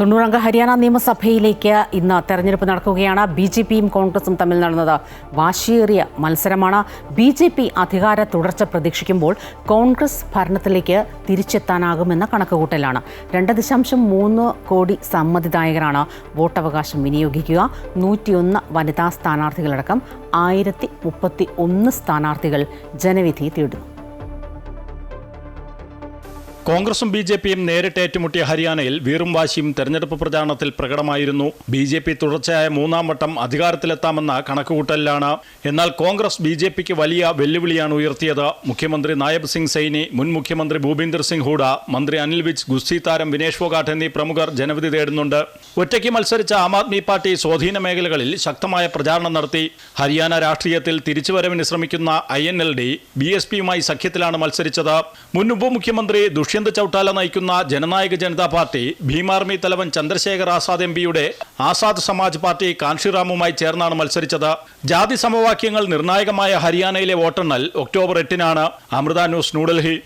തൊണ്ണൂറംഗ ഹരിയാന നിയമസഭയിലേക്ക് ഇന്ന് തെരഞ്ഞെടുപ്പ് നടക്കുകയാണ്. ബി ജെ പിയും കോൺഗ്രസും തമ്മിൽ നടന്നത് വാശിയേറിയ മത്സരമാണ്. ബി ജെ പി അധികാര തുടർച്ച പ്രതീക്ഷിക്കുമ്പോൾ കോൺഗ്രസ് ഭരണത്തിലേക്ക് തിരിച്ചെത്താനാകുമെന്ന കണക്കുകൂട്ടലാണ്. രണ്ട് ദശാംശം മൂന്ന് കോടി സമ്മതിദായകരാണ് വോട്ടവകാശം വിനിയോഗിക്കുക. നൂറ്റിയൊന്ന് വനിതാ സ്ഥാനാർത്ഥികളടക്കം ആയിരത്തി മുപ്പത്തി ഒന്ന് സ്ഥാനാർത്ഥികൾ ജനവിധി തേടുന്നു. കോൺഗ്രസും ബി ജെ പിയും നേരിട്ട് ഏറ്റുമുട്ടിയ ഹരിയാനയിൽ വീറും വാശിയും തെരഞ്ഞെടുപ്പ് പ്രചാരണത്തിൽ പ്രകടമായിരുന്നു. ബി ജെ പി തുടർച്ചയായ മൂന്നാം വട്ടം അധികാരത്തിലെത്താമെന്ന കണക്കുകൂട്ടലിലാണ്. എന്നാൽ കോൺഗ്രസ് ബി ജെ പിക്ക് വലിയ വെല്ലുവിളിയാണ് ഉയർത്തിയത്. മുഖ്യമന്ത്രി നായബ് സിംഗ് സൈനി മുൻ മുഖ്യമന്ത്രി ഭൂപീന്ദർ സിംഗ് ഹൂഡ മന്ത്രി അനിൽ വിജ് ഗുസ്തി താരം വിനേഷ് ഫോഗാട്ട് എന്നീ പ്രമുഖർ ജനവിധി തേടുന്നുണ്ട്. ഒറ്റയ്ക്ക് മത്സരിച്ച ആം ആദ്മി പാർട്ടി സ്വാധീന മേഖലകളിൽ ശക്തമായ പ്രചാരണം നടത്തി. ഹരിയാന രാഷ്ട്രീയത്തിൽ തിരിച്ചുവരവിന് ശ്രമിക്കുന്ന I N L D B S പിയുമായി സഖ്യത്തിലാണ് മത്സരിച്ചത്. മുൻ ഉപമുഖ്യമന്ത്രി ദുഷ്യന്ത് ചൌട്ടാല നയിക്കുന്ന ജനനായക ജനതാ പാർട്ടി ഭീമാർമി തലവൻ ചന്ദ്രശേഖർ ആസാദ് എം പിയുടെ ആസാദ് സമാജ് പാർട്ടി കാൻഷിറാമുമായി ചേർന്നാണ് മത്സരിച്ചത്. ജാതി സമവാക്യങ്ങൾ നിർണായകമായ ഹരിയാനയിലെ വോട്ടെണ്ണൽ ഒക്ടോബർ എട്ടിനാണ് അമൃത ന്യൂസ് ന്യൂഡൽഹി.